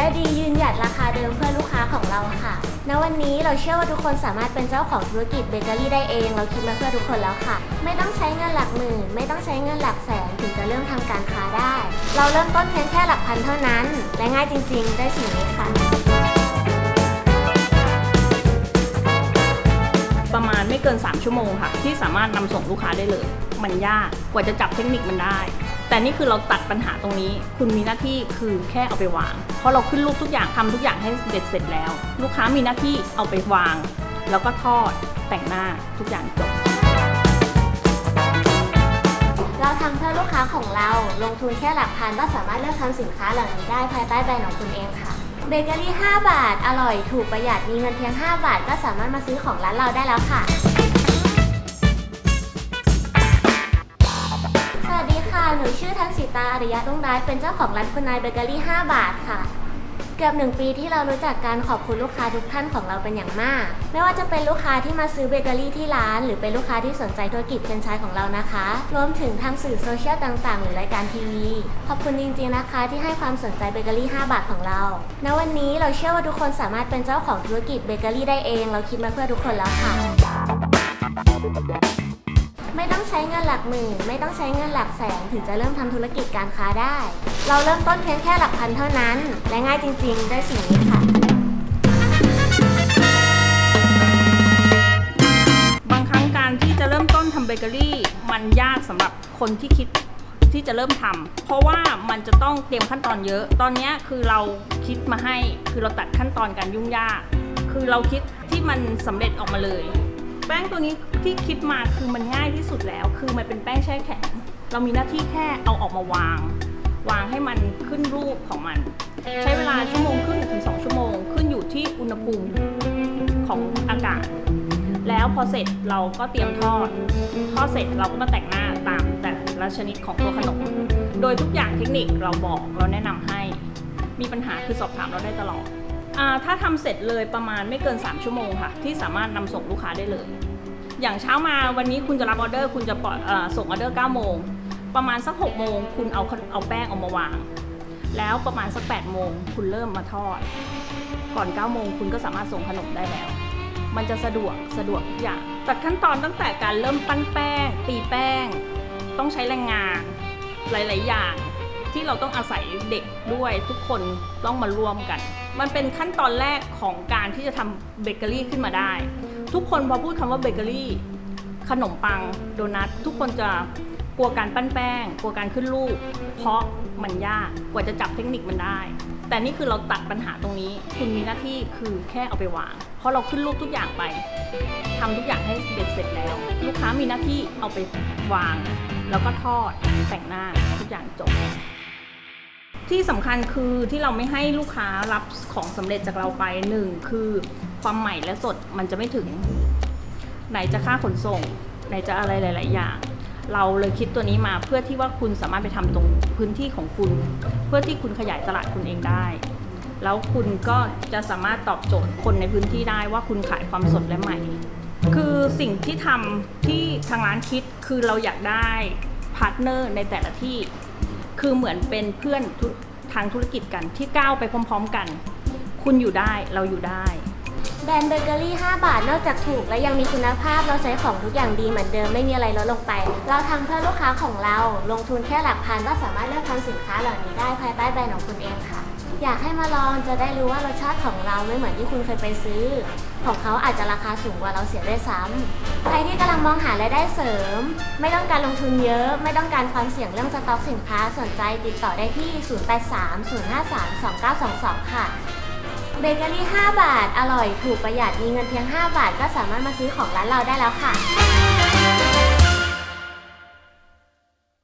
และดียืนหยัดราคาเดิมเพื่อลูกค้าของเราค่ะ ณ วันนี้เราเชื่อว่าทุกคนสามารถเป็นเจ้าของธุรกิจเบเกอรี่ได้เอง เราคิดมาเพื่อทุกคนแล้วค่ะ ไม่ต้องใช้เงินหลักหมื่น ไม่ต้องใช้เงินหลักแสนถึงจะเริ่มทำการค้าได้ เราเริ่มต้นเพียงแค่หลักพันเท่านั้น และง่ายจริง ๆ ได้สิ่งนี้ค่ะ ประมาณไม่เกิน 3 ชั่วโมงค่ะ ที่สามารถนำส่งลูกค้าได้เลย มันยากกว่าจะจับเทคนิคมันได้ แต่นี่คือเราตัดปัญหาตรงนี้ คุณมีหน้าที่คือแค่เอาไปวาง เพราะเราขึ้นรูปทุกอย่างทำทุกอย่างให้เด็ดเสร็จแล้ว ลูกค้ามีหน้าที่เอาไปวาง แล้วก็ทอดแต่งหน้าทุกอย่างจบเราทำเพื่อลูกค้าของเราลงทุนแค่หลักพันก็สามารถเลือกทำสินค้าเหล่านี้ได้ภายใต้แบรนด์ของคุณเองค่ะเบเกอรี่ 5 บาท อร่อย ถูกประหยัดมีเงินเพียง 5 บาท ก็สามารถมาซื้อของร้านเราได้แล้วค่ะ หนูชื่อทันสิตาอริยะรุ่งร้ายเป็นเจ้าของร้านคุณนายเบเกอรี่ 5 บาทค่ะ เกือบหนึ่งปีที่เรารู้จักการขอบคุณลูกค้าทุกท่านของเราเป็นอย่างมาก ไม่ว่าจะเป็นลูกค้าที่มาซื้อเบเกอรี่ที่ร้าน หรือเป็นลูกค้าที่สนใจธุรกิจเป็นไชายของเรานะคะ รวมถึงทางสื่อโซเชียลต่างๆ หรือรายการทีวี ขอบคุณจริงๆนะคะที่ให้ความสนใจเบเกอรี่ 5 บาทของเราณวันนี้เราเชื่อว่าทุกคนสามารถเป็นเจ้าของธุรกิจเบเกอรี่ได้เอง เราคิดมาเพื่อทุกคนแล้วค่ะ ไม่ต้องใช้เงินหลักหมื่น ไม่ต้องใช้เงินหลักแสนถึงจะเริ่มทำธุรกิจการค้าได้ เราเริ่มต้นเพียงแค่หลักพันเท่านั้น และง่ายจริงๆได้สิ่งนี้ค่ะ บางครั้งการที่จะเริ่มต้นทำเบเกอรี่ มันยากสำหรับคนที่คิดที่จะเริ่มทำเพราะว่ามันจะต้องเตรียมขั้นตอนเยอะ ตอนเนี้ยคือเราคิดมาให้คือเราตัดขั้นตอนการยุ่งยาก คือเราคิดที่มันสำเร็จออกมาเลย แป้งตัวนี้ที่คิดมาคือมันง่ายที่สุดแล้ว คือมันเป็นแป้งแช่แข็ง เรามีหน้าที่แค่เอาออกมาวาง วางให้มันขึ้นรูปของมัน ใช้เวลาชั่วโมงครึ่งถึงสองชั่วโมง ขึ้นอยู่ที่อุณหภูมิของอากาศ แล้วพอเสร็จเราก็เตรียมทอด ทอดเสร็จเราก็มาแต่งหน้าตามแต่ละชนิดของตัวขนม โดยทุกอย่างเทคนิคเราบอกเราแนะนำให้ มีปัญหาคือสอบถามเราได้ตลอด ถ้าทำเสร็จเลยประมาณไม่เกิน 3 ชั่วโมงค่ะ ที่สามารถนำส่งลูกค้าได้เลย อย่างเช้ามาวันนี้คุณจะรับออเดอร์ คุณจะปล่อยส่งออเดอร์ 9 โมง ประมาณสัก 6 โมง คุณเอาเอาแป้งเอามาวาง แล้วประมาณสัก 8 โมง คุณเริ่มมาทอด ก่อน 9 โมง คุณก็สามารถส่งขนมได้แล้ว มันจะสะดวกสะดวกทุกอย่างตัดขั้นตอนตั้งแต่การเริ่มปั้นแป้ง ตีแป้ง ต้องใช้แรงงานหลาย ๆ อย่าง ที่เราต้องอาศัยเด็กด้วยทุกคนต้องมาร่วมกัน มันเป็นขั้นตอนแรกของการที่จะทำเบเกอรี่ขึ้นมาได้ ทุกคนพอพูดคำว่าเบเกอรี่ขนมปังโดนัททุกคนจะกลัวการปั้นแป้ง กลัวการขึ้นรูป เพราะมันยากกว่าจะจับเทคนิคมันได้ แต่นี่คือเราตัดปัญหาตรงนี้ คุณมีหน้าที่คือแค่เอาไปวาง เพราะเราขึ้นรูปทุกอย่างไปทำทุกอย่างให้เบ็ดเสร็จแล้ว ลูกค้ามีหน้าที่เอาไปวาง แล้วก็ทอดแต่งหน้าทุกอย่างจบ ที่สำคัญคือที่เราไม่ให้ลูกค้ารับของสำเร็จจากเราไปหนึ่งคือความใหม่และสดมันจะไม่ถึง ไหนจะค่าขนส่ง ไหนจะอะไรหลาย ๆ อย่าง เราเลยคิดตัวนี้มาเพื่อที่ว่าคุณสามารถไปทำตรงพื้นที่ของคุณ เพื่อที่คุณขยายตลาดคุณเองได้ แล้วคุณก็จะสามารถตอบโจทย์คนในพื้นที่ได้ว่าคุณขายความสดและใหม่ คือสิ่งที่ทำที่ทางร้านคิดคือเราอยากได้พาร์ทเนอร์ในแต่ละที่ คือเหมือนเป็นเพื่อนทางธุรกิจกันที่ก้าวไปพร้อม ๆ กัน คุณอยู่ได้เราอยู่ได้ แบรนด์เบเกอรี่ 5 บาท นอกจากถูกและยังมีคุณภาพ เราใช้ของทุกอย่างดีเหมือนเดิมไม่มีอะไรลดลงไป เราทำเพื่อลูกค้าของเรา ลงทุนแค่หลักพันก็สามารถเลือกทำสินค้าเหล่านี้ได้ภายใต้แบรนด์ของคุณเองค่ะ อยากให้มาลองจะได้รู้ว่ารสชาติของเราไม่เหมือนที่คุณเคยไปซื้อ ของเขาอาจจะราคาสูงกว่าเราเสียได้วยซ้ำใครที่กำลังมองหารายได้เสริม ไม่ต้องการลงทุนเยอะ ไม่ต้องการความเสี่ยงเรื่องสต็อกสินค้าสนใจติดต่อได้ที่ 0830532922 ค่ะเบเกอรี่ 5 บาท อร่อย ถูกประหยัด มีเงินเพียง 5 บาท ก็สามารถมาซื้อของร้านเราได้แล้วค่ะ